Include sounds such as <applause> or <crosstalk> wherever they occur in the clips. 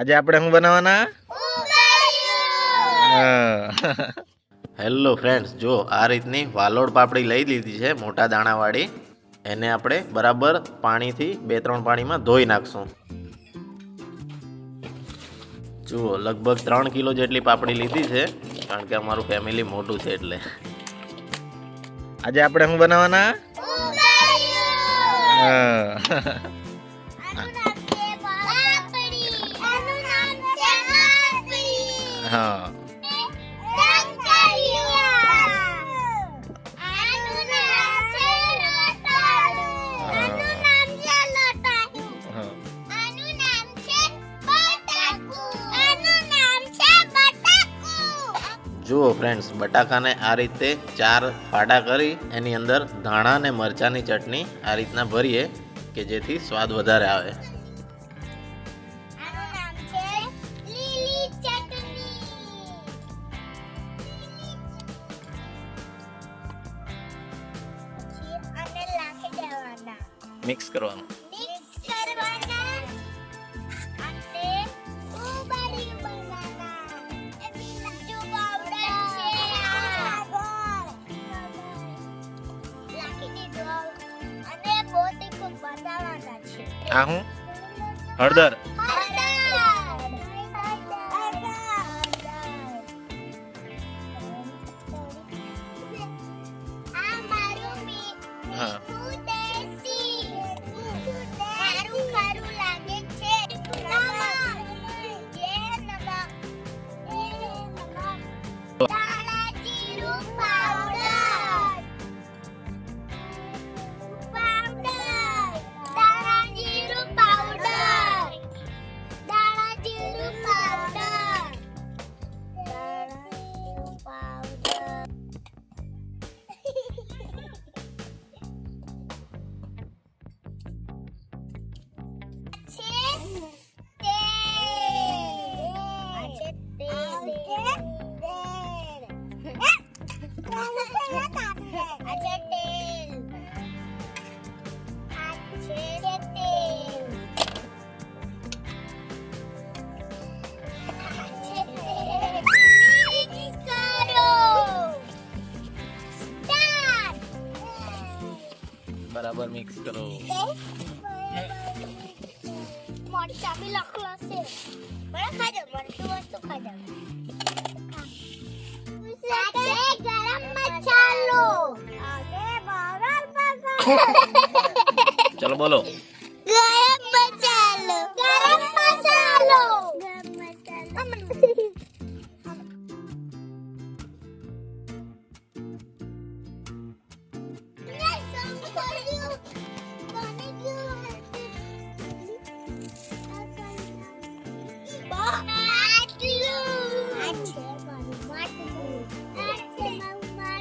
આજે આપણે શું બનાવવાના? હેલો ફ્રેન્ડ્સ જો આ રીતની વાલોડ પાપડી લઈ લીધી છે મોટા દાણાવાળી એને આપણે બરાબર પાણીથી બે ત્રણ પાણીમાં ધોઈ નાખશું. જુઓ લગભગ ત્રણ કિલો જેટલી પાપડી લીધી છે કારણ કે અમારું ફેમિલી મોટું છે એટલે. આજે આપણે શું બનાવવાના? હા. જુઓ ફ્રેન્ડ્સ બટાકાને આ રીતે ચાર ફાડા કરી, એની અંદર ધાણા અને મરચાંની ચટણી આ રીતના ભરીએ કે જેથી સ્વાદ વધારે આવે. બનાવવાના કરવાનું આ હું હળદર બરાબર મિક્સ કરો. મોટી ચાબી લખલો છે બરાબર ખાજો મરતું વસ્તુ ખાજો સાચે ગરમ મસાલો. ચલો બોલો.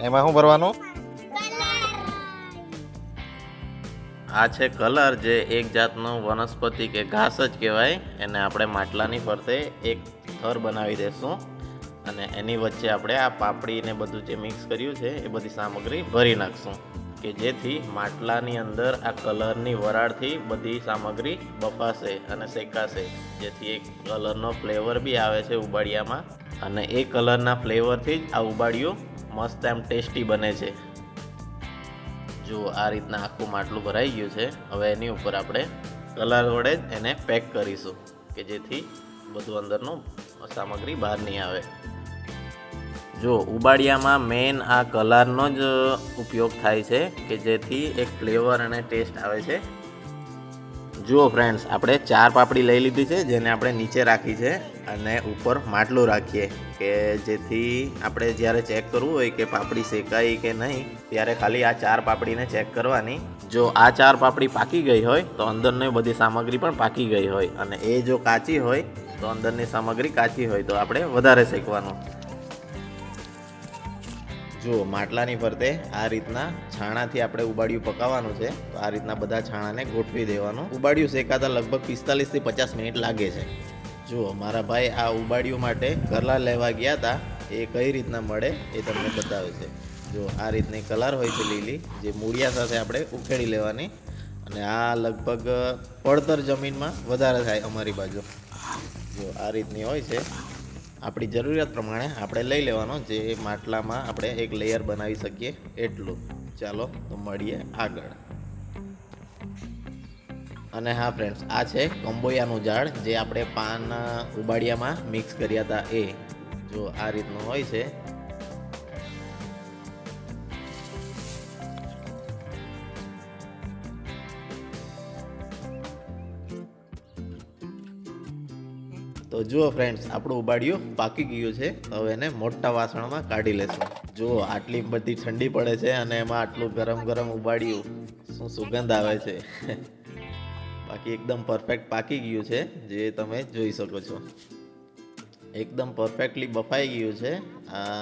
એમાં શું ભરવાનું? આ છે કલર જે એક જાતનું વનસ્પતિ કે ઘાસ જ કહેવાય. એને આપણે માટલાની ફરતે એક થર બનાવી દેશું. અને એની વચ્ચે આપણે આ પાપડી ને બધું જે મિક્સ કર્યું છે, એ બધી સામગ્રી ભરી નાખશું. કે જેથી માટલાની અંદર આ કલરની વરાળથી બધી સામગ્રી બફાશે અને શેકાશે. જેથી એક કલરનો ફ્લેવર બી આવે છે ઉબાડિયામાં. અને એ કલરના ફ્લેવરથી જ આ ઉબાડિયું મસ્ત એમ ટેસ્ટી બને છે. જો આ રીતના આખું માટલું ભરાઈ ગયું છે. હવે એની ઉપર આપણે કલર વડે જ એને પેક કરીશું, કે જેથી બધું અંદરનું સામગ્રી બહાર નહીં આવે. જો ઉબાડિયામાં મેઇન આ કલરનો જ ઉપયોગ થાય છે, કે જેથી એક ફ્લેવર અને ટેસ્ટ આવે છે. જુઓ ફ્રેન્ડ્સ આપણે ચાર પાપડી લઈ લીધી છે, જેને આપણે નીચે રાખી છે અને ઉપર માટલું રાખીએ કે જેથી આપણે જ્યારે ચેક કરવું હોય કે પાપડી શેકાઈ કે નહીં, ત્યારે ખાલી આ ચાર પાપડીને ચેક કરવાની. જો આ ચાર પાપડી પાકી ગઈ હોય, તો અંદરની બધી સામગ્રી પણ પાકી ગઈ હોય અને એ જો કાચી હોય, તો અંદરની સામગ્રી કાચી હોય, તો આપણે વધારે શેકવાનું. જુઓ માટલાની ફરતે આ રીતના છાણાથી આપણે ઉબાડિયું પકાવવાનું છે, તો આ રીતના બધા છાણાને ગોઠવી દેવાનું. ઉબાડિયું શેકાતા લગભગ પિસ્તાલીસથી પચાસ મિનિટ લાગે છે. જુઓ, મારા ભાઈ આ ઉબાડિયું માટે કલર લેવા ગયા હતા એ કઈ રીતના મળે એ તમને બતાવે છે. જો આ રીતની કલર હોય છે લીલી, જે મૂળિયા સાથે આપણે ઉખેડી લેવાની. અને આ લગભગ પડતર જમીનમાં વધારે થાય અમારી બાજુ. જો આ રીતની હોય છે. આપણી જરૂરિયાત પ્રમાણે આપણે લઈ લેવાનો, જે માટલામાં આપણે એક લેયર બનાવી શકીએ એટલું. ચાલો, તો મળીએ આગળ. અને હા ફ્રેન્ડ્સ આ છે કંબોયાનું ઝાડ, જે આપણે પાન ઉબાડિયામાં મિક્સ કર્યા હતા એ. જો આ રીતનું હોય છે તો જુઓ ફ્રેન્ડ્સ આપણું ઉબાડિયું પાકી ગયું છે. હવે એને મોટા વાસણમાં કાઢી લેશું. જુઓ, આટલી બધી ઠંડી પડે છે અને એમાં આટલું ગરમ ગરમ ઉબાડિયું શું સુગંધ આવે છે. <laughs> બાકી એકદમ પરફેક્ટ પાકી ગયું છે, જે તમે જોઈ શકો છો. એકદમ પરફેક્ટલી બફાઈ ગયું છે.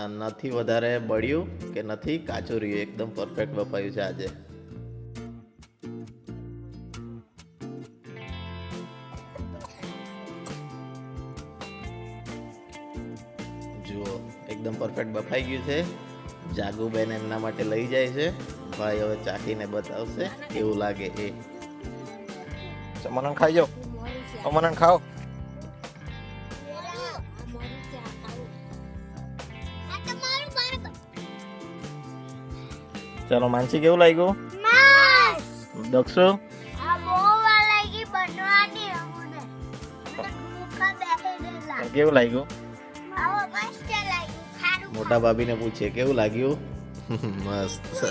નથી વધારે બળ્યું કે નથી કાચું રહ્યું, એકદમ પરફેક્ટ બફાયું છે આજે. જુઓ એકદમ પરફેક્ટ બફાઈ ગયું છે. જાગુબેન એમના માટે લઈ જાય છે. ભાઈ હવે ચાખીને બતાવશે કેવું લાગે એ. ચમનન ખાઈ જાઓ. ચમનન ખાઓ. ચાલો માનસી કેવું લાગ્યું? દક્ષુ? કેવું લાગ્યું? મોટા ભાભીને પૂછીએ કેવું લાગ્યું? <laughs> મસ્ત.